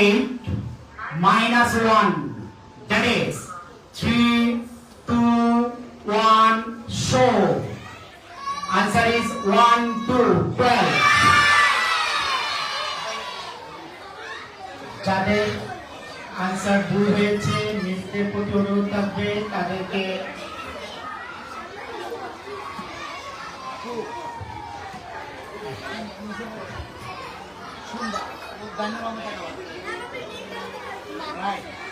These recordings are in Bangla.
minus 1. That is 3, 2, 1, show. Answer is 1, 2, 12. যাদের আনসার ভুল হয়েছে নিজেদের প্রতি অনুরোধ থাকবে তাদেরকে Gano'n ang matagawa? Right.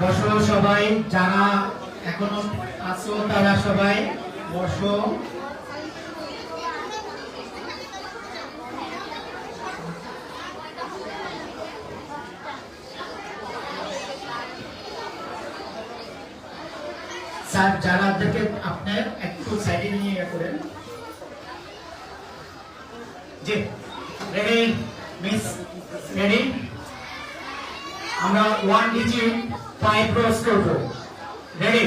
বসো সবাই, যারা এখনও আছো তারা সবাই বসো। স্যার, যারা আপনার একটু সাইডে নিয়ে ইয়ে করেন। জি। রেডি মিস রেডি আমরা ওয়ান ডিজিট ফাইভ ক্রস করব। Ready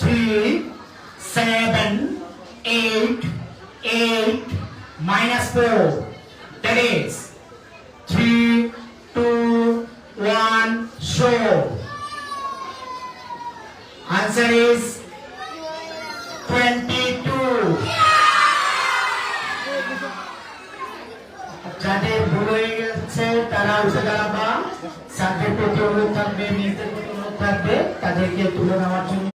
three seven eight eight minus four three two one show answer is যাদের ভুল হয়ে গেছে, তারা হচ্ছে যারা বা স্যারদের প্রতি অনুরোধ থাকবে মেয়েদের প্রতি অনুরোধ থাকবে, তাদেরকে তুলে নেওয়ার জন্য